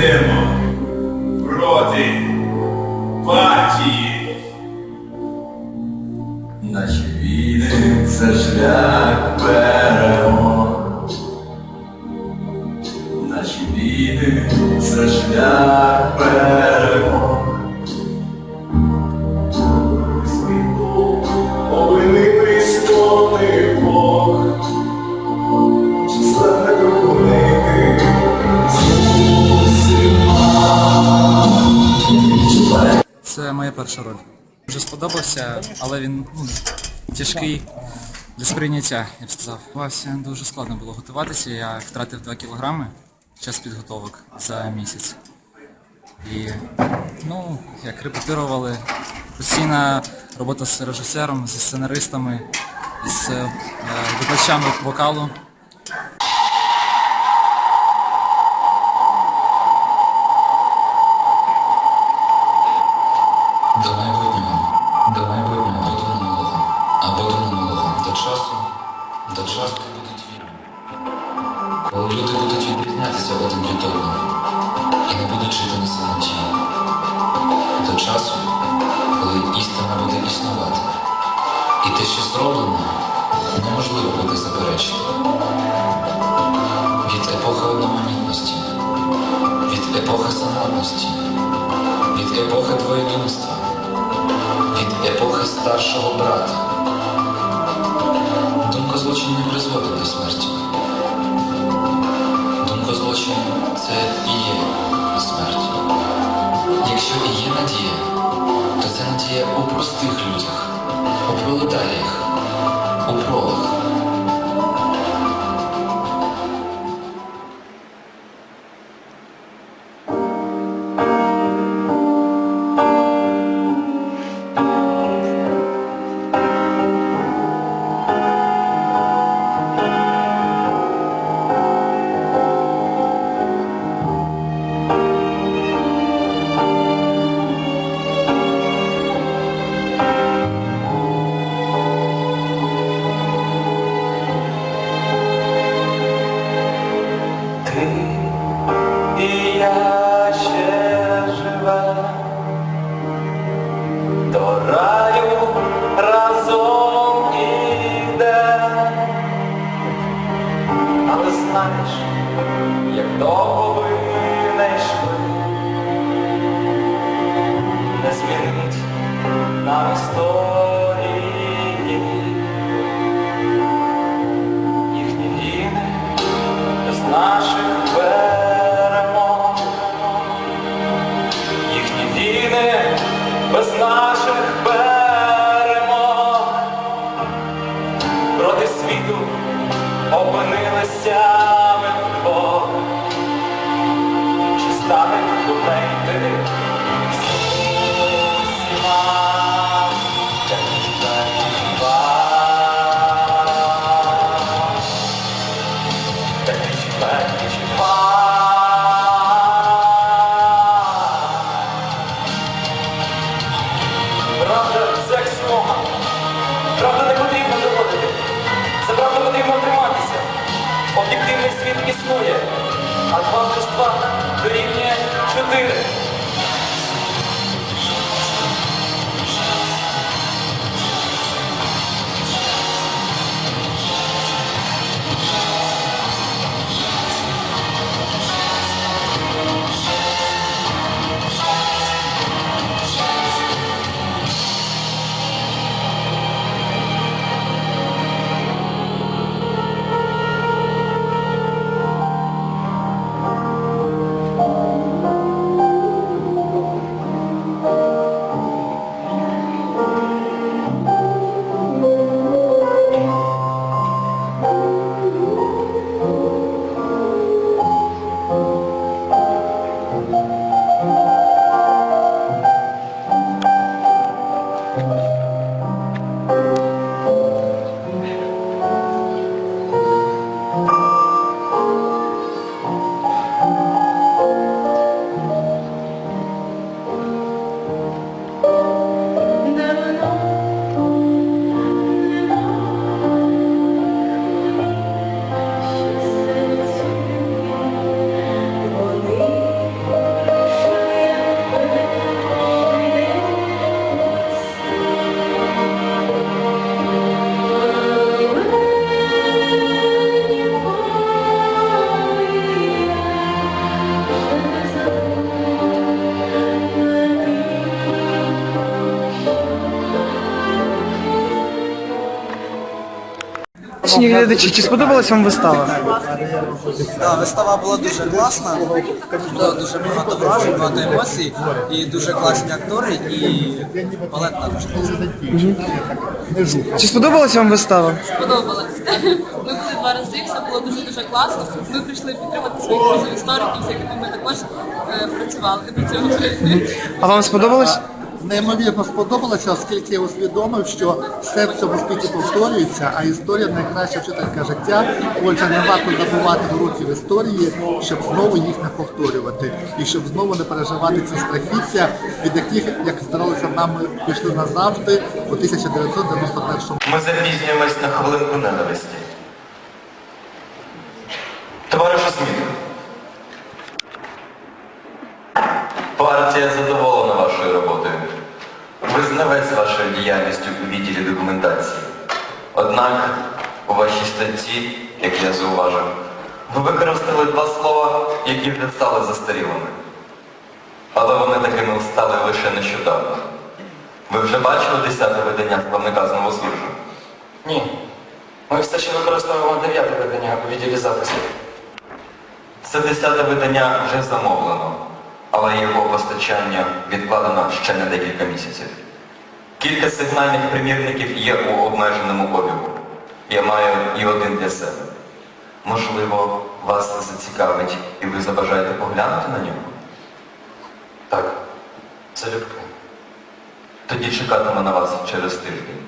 Йдемо проти партії. Наші війни це шлях перша роль. Дуже сподобався, але він ну, тяжкий для сприйняття, я б сказав. Вася дуже складно було готуватися. Я втратив 2 кілограми час підготовок за місяць. І ну, як репетирували, постійна робота з режисером, зі сценаристами, з е, викладачами вокалу. Часу, коли істина буде існувати. І те, що зроблено, неможливо буде заперечити. Від епохи одноманітності, від епохи самотності, від епохи двоєдинства, від епохи старшого брата. Думка злочин не призводить до смерті. Думка злочин це і є надія, то це надія у простих людях, у пролетаріях, у пролах. Існує, а два плюс два дорівнює чотири. Шановні глядачі, чи сподобалась вам вистава? Да, вистава була дуже класна, було дуже багато вражень, багато емоцій, і дуже класні актори, і балет також класний. Чи сподобалась вам вистава? Сподобалось. Ми були два рази, все було дуже дуже класно. Ми прийшли підтримати своїх друзів істориків, з якими ми також е, працювали до цього. А вам сподобалось? Неймовірно сподобалося, оскільки я усвідомив, що все в цьому світі повторюється, а історія найкраща вчителька життя. Отже, не варто забувати уроків історії, щоб знову їх не повторювати, і щоб знову не переживати ці страхіття, від яких, як здавалося, нам пішли назавжди у 1991 році. Ми запізнюємось на хвилинку ненависті. Товаришу Сміт. Партія задоволена вашою роботою. Ви знавець вашою діяльністю у відділі документації. Однак у вашій статті, як я зауважив, ви використали два слова, які вже стали застарілими. Але вони такими стали лише нещодавно. Ви вже бачили десяте видання плавника з Новослужжу? Ні. Ми все ще використовуємо дев'яте видання у відділі записів. Це десяте видання вже замовлено, але його постачання відкладено ще на декілька місяців. Кілька сигнальних примірників є у обмеженому обігу. Я маю і один для себе. Можливо, вас зацікавить і ви забажаєте поглянути на нього? Так. Залюбки. Тоді чекатиму на вас через тиждень.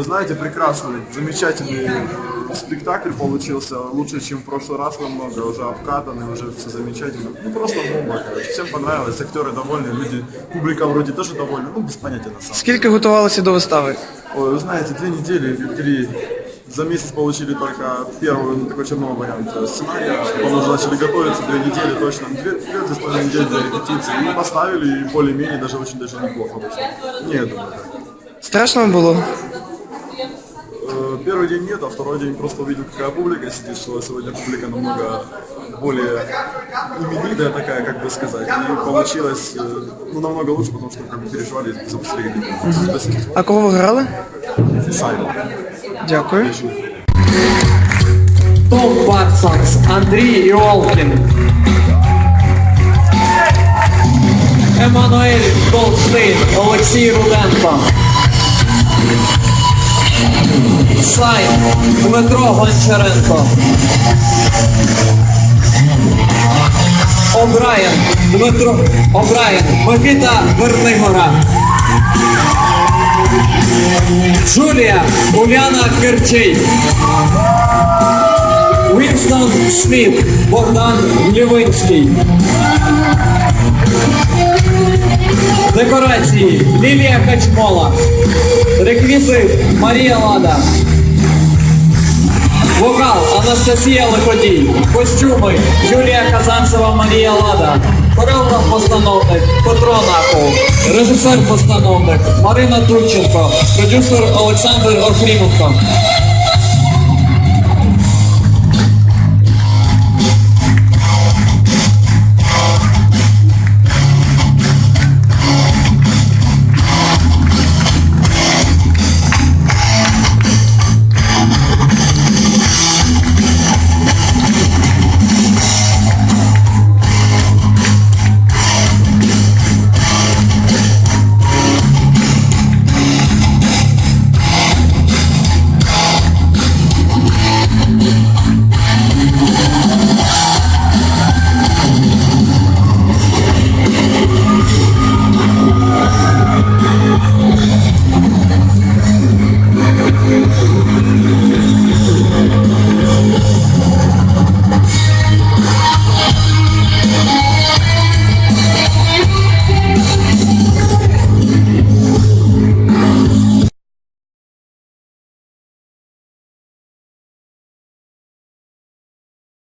Вы знаете, прекрасный, замечательный спектакль получился, лучше, чем в прошлый раз намного, уже обкатанный, уже все замечательно. Ну, просто бомба, короче. Всем понравилось, актеры довольны, люди, публика вроде тоже довольна, ну, без понятия на самом деле. Скільки готувалися до вистави? Ой, вы знаете, две недели три, за месяц получили только первый, ну, такой черновой вариант э, сценария, потом уже начали готовиться, две недели точно, две, две, две с половиной недели для репетиции, и поставили, и более-менее даже очень даже неплохо вышло. Не, я думаю, так. Страшно було? Э, Первый день нет, а второй день просто увидел, какая публика сидит, что сегодня публика намного более именитая такая, как бы сказать. И получилось э, ну, намного лучше, потому что как бы переживали за быстрее. Спасибо. А кого ви грали? Саймон. Дякую. Том Барсакс, Андрій Іолкін. Еммануель Голдштейн, Олексій Руденко. Сай, Дмитро Гончаренко. Обраєн, Дмитро Обраєн, Микита Вернигора. Джулія Уляна Керчей. Вінстон Сміт, Богдан Лівинський. Декорації Лілія Качмола. Реквізит Марія Лада. Вокал Анастасія Лиходій. Костюми Юлія Казанцева Марія Лада. Хореограф-постановник Петро Наков. Режисер-постановник Марина Турченко. Продюсер Олександр Охріменко.